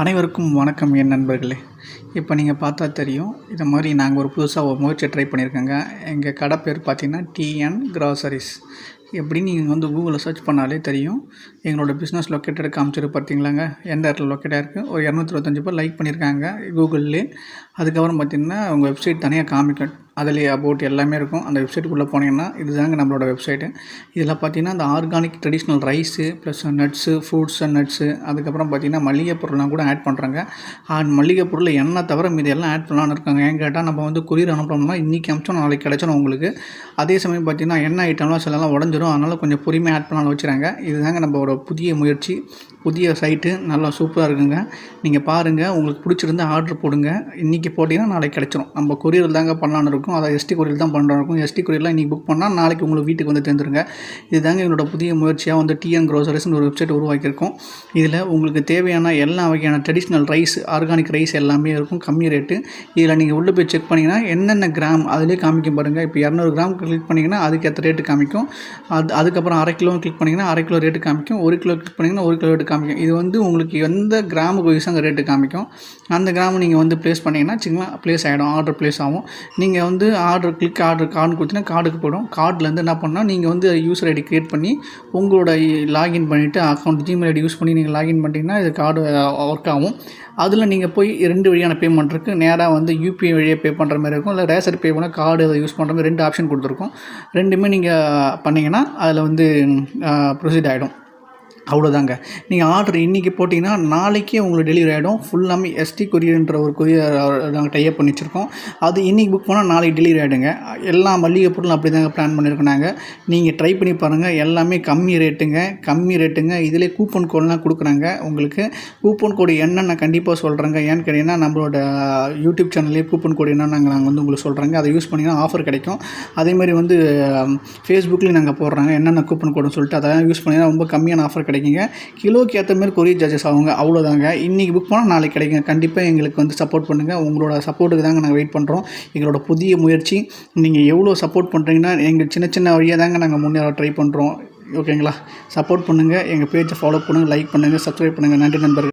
அனைவருக்கும் வணக்கம் என் நண்பர்களே. இப்போ நீங்கள் பார்த்தா தெரியும் இதை மாதிரி நாங்கள் ஒரு புதுசாக ஒரு முயற்சி ட்ரை பண்ணியிருக்கோங்க. எங்கள் கடை பேர் பார்த்தீங்கன்னா டிஎன் கிராசரிஸ் எப்படின்னு நீங்கள் வந்து கூகுளில் சர்ச் பண்ணாலே தெரியும். எங்களோட பிஸ்னஸ் லொக்கேட்டட் காமிச்சிரு பார்த்தீங்களாங்க. எந்த இடத்துல லொக்கேட்டாக இருக்குது ஒரு இரநூத்தி இருபத்தஞ்சி பேர் லைக் பண்ணியிருக்காங்க கூகுள்லே அதுக்கப்புறம் பார்த்திங்கன்னா உங்கள் வெப்சைட் தனியாக காமிக்க அதுலேயே அபவுட் எல்லாமே இருக்கும். அந்த வெப்சைட்டுக்குள்ளே போனீங்கன்னா இதுதாங்க நம்மளோட வெப்சைட்டு இதில் பார்த்தீங்கன்னா அந்த organic traditional rice plus nuts fruits and nuts அதுக்கப்புறம் பார்த்தீங்கன்னா மளிகை பொருள்லாம் கூட ஆட் பண்ணுறாங்க அண்ட் மளிகை பொருள் என்ன தவிர மீது எல்லாம் ஆட் பண்ணலான்னு இருக்காங்க. ஏன் கேட்டால் நம்ம வந்து கொரியர் அனுப்புனோம்னா இன்றைக்கி அமிச்சோம் நாளைக்கு கிடச்சிடும் உங்களுக்கு. அதே சமயம் பார்த்தீங்கன்னா என்ன ஐட்டம்லாம் சிலலாம் உடஞ்சிரும். அதனால் கொஞ்சம் பொறுமையாக ஆட் பண்ணலாம்னு வச்சுறாங்க இதுதாங்க நம்மளோட புதிய முயற்சி. புதிய சைட்டு நல்லா சூப்பராக இருக்குங்க. நீங்கள் பாருங்கள் உங்களுக்கு பிடிச்சிருந்தா ஆர்டர் போடுங்க. இன்றைக்கி போட்டிங்கன்னா நாளைக்கு கிடச்சிரும். நம்ம கொரியர் தாங்க பண்ணலான்னு இருக்கும். அதை எஸ்டி கொரியர் தான் பண்ணுறோம் இருக்கும். எஸ்டி கொரியர்லாம் இன்றைக்கி புக் பண்ணால் நாளைக்கு உங்களுக்கு வீட்டுக்கு வந்து தந்துருங்க. இதுதாங்க எங்களோட புதிய முயற்சியாக வந்து டிஎன் க்ரோசரிஸ்னு ஒரு வெப்சைட் உருவாக்கியிருக்கோம். இதில் உங்களுக்கு தேவையான எல்லா வகையான ட்ரெடிஷ்னல் ரைஸ் ஆர்கானிக் ரைஸ் எல்லாமே இருக்கும். கம்மி ரேட்டு இதில் நீங்கள் உள்ளே போய் செக் பண்ணிங்கன்னா என்னென்ன கிராம் அதிலே காமிக்கும் பாருங்கள் இப்போ இரநூறு கிராம் கிளிக் பண்ணிங்கன்னா அதுக்கு ஏற்ற ரேட்டு காமிக்கும். அது அதுக்கப்புறம் அரை கிலோ கிளிக் பண்ணிங்கன்னா அரை கிலோ ரேட்டு காமிக்கும். ஒரு கிலோ கிளிக் பண்ணிங்கன்னா ஒரு கிலோ ரேட்டு காமிக்கும். இது வந்து உங்களுக்கு எந்த கிராமுக்கு வயசு அங்கே ரேட்டு காமிக்கும். அந்த கிராமம் நீங்கள் வந்து ப்ளேஸ் பண்ணிங்கன்னா வச்சுக்கலாம் ப்ளேஸ் ஆகிடும் ஆர்டர் ப்ளேஸ் ஆகும். நீங்கள் வந்து ஆர்டர் கிளிக் ஆர்டர் கார்டு கொடுத்தீங்கன்னா கார்டுக்கு போய்டும். கார்டுலேருந்து என்ன பண்ணால் நீங்கள் வந்து யூசர் ஐடி க்ரியேட் பண்ணி உங்களோட லாகின் பண்ணிவிட்டு அக்கௌண்ட் ஜிமெயில் ஐடி யூஸ் பண்ணி நீங்கள் லாகின் பண்ணிட்டீங்கன்னா இது கார்டு ஒர்க் ஆகும். அதில் நீங்கள் போய் ரெண்டு வழியான பேமெண்ட் இருக்குது நேராக வந்து யூபிஐ வழியாக பே பண்ணுற மாதிரி இருக்கும். இல்லை ரேசர் பே பண்ணால் கார்டு அதை யூஸ் பண்ணுற மாதிரி ரெண்டு ஆப்ஷன் கொடுத்துருக்கோம். ரெண்டுமே நீங்கள் பண்ணிங்கன்னா அதில் வந்து ப்ரொசீட் ஆகிடும் அவ்வளோதாங்க நீங்கள் ஆர்டர் இன்றைக்கி போட்டிங்கன்னா நாளைக்கே உங்களுக்கு டெலிவரி ஆகிடும் ஃபுல்லாமே எஸ்டி கொரியர்ன்ற ஒரு கொரியர் நாங்கள் டைப் பண்ணி வச்சுருக்கோம் அது இன்றைக்கி புக் பண்ணால் நாளைக்கு டெலிவரி ஆகிடுங்க எல்லா மளிகை பொருளும் அப்படி தாங்க பிளான் பண்ணியிருக்கோம் நாங்கள் நீங்கள் ட்ரை பண்ணி பாருங்கள் எல்லாமே கம்மி ரேட்டுங்க கம்மி ரேட்டுங்க இதிலே கூப்பன் கோடெலாம் கொடுக்குறாங்க உங்களுக்கு. கூப்பன் கோடு என்னென்ன கண்டிப்பாக சொல்கிறேங்க ஏன்னு கேட்டிங்கன்னா நம்மளோட யூடியூப் சேனல்லே கூப்பன் கோடு என்ன நாங்கள் நாங்கள் வந்து உங்களுக்கு சொல்கிறேங்க அதை யூஸ் பண்ணிங்கன்னா ஆஃபர் கிடைக்கும். அதேமாதிரி வந்து um, ஃபேஸ்புக்லேயும் நாங்கள் போடுறாங்க. என்னென்ன கூப்பன் கோடுன்னு சொல்லிட்டு அதெல்லாம் யூஸ் பண்ணிங்கன்னா ரொம்ப கம்மியான ஆஃபர் கிடைக்கும் கிடைக்குங்க. கிலோக்கு ஏற்ற மாதிரி கொரியர் சார்ஜஸ் ஆகுங்க. அவ்வளோதாங்க இன்றைக்கி புக் பண்ணால் நாளைக்கு கிடைக்குங்க. கண்டிப்பாக எங்களுக்கு வந்து சப்போர்ட் பண்ணுங்கள் உங்களோட சப்போர்ட்டுக்கு தாங்க நாங்கள் வெயிட் பண்ணுறோம் எங்களோட புதிய முயற்சி நீங்கள் எவ்வளோ சப்போர்ட் பண்ணுறீங்கன்னா எங்கள் சின்ன சின்ன வழியாக தாங்க நாங்கள் முன்னேற ட்ரை பண்ணுறோம் ஓகேங்களா சப்போர்ட் பண்ணுங்கள் எங்கள் பேஜை ஃபாலோ பண்ணுங்கள் லைக் பண்ணுங்கள் சப்ஸ்கிரைப் பண்ணுங்கள் நன்றி நண்பர்கள்.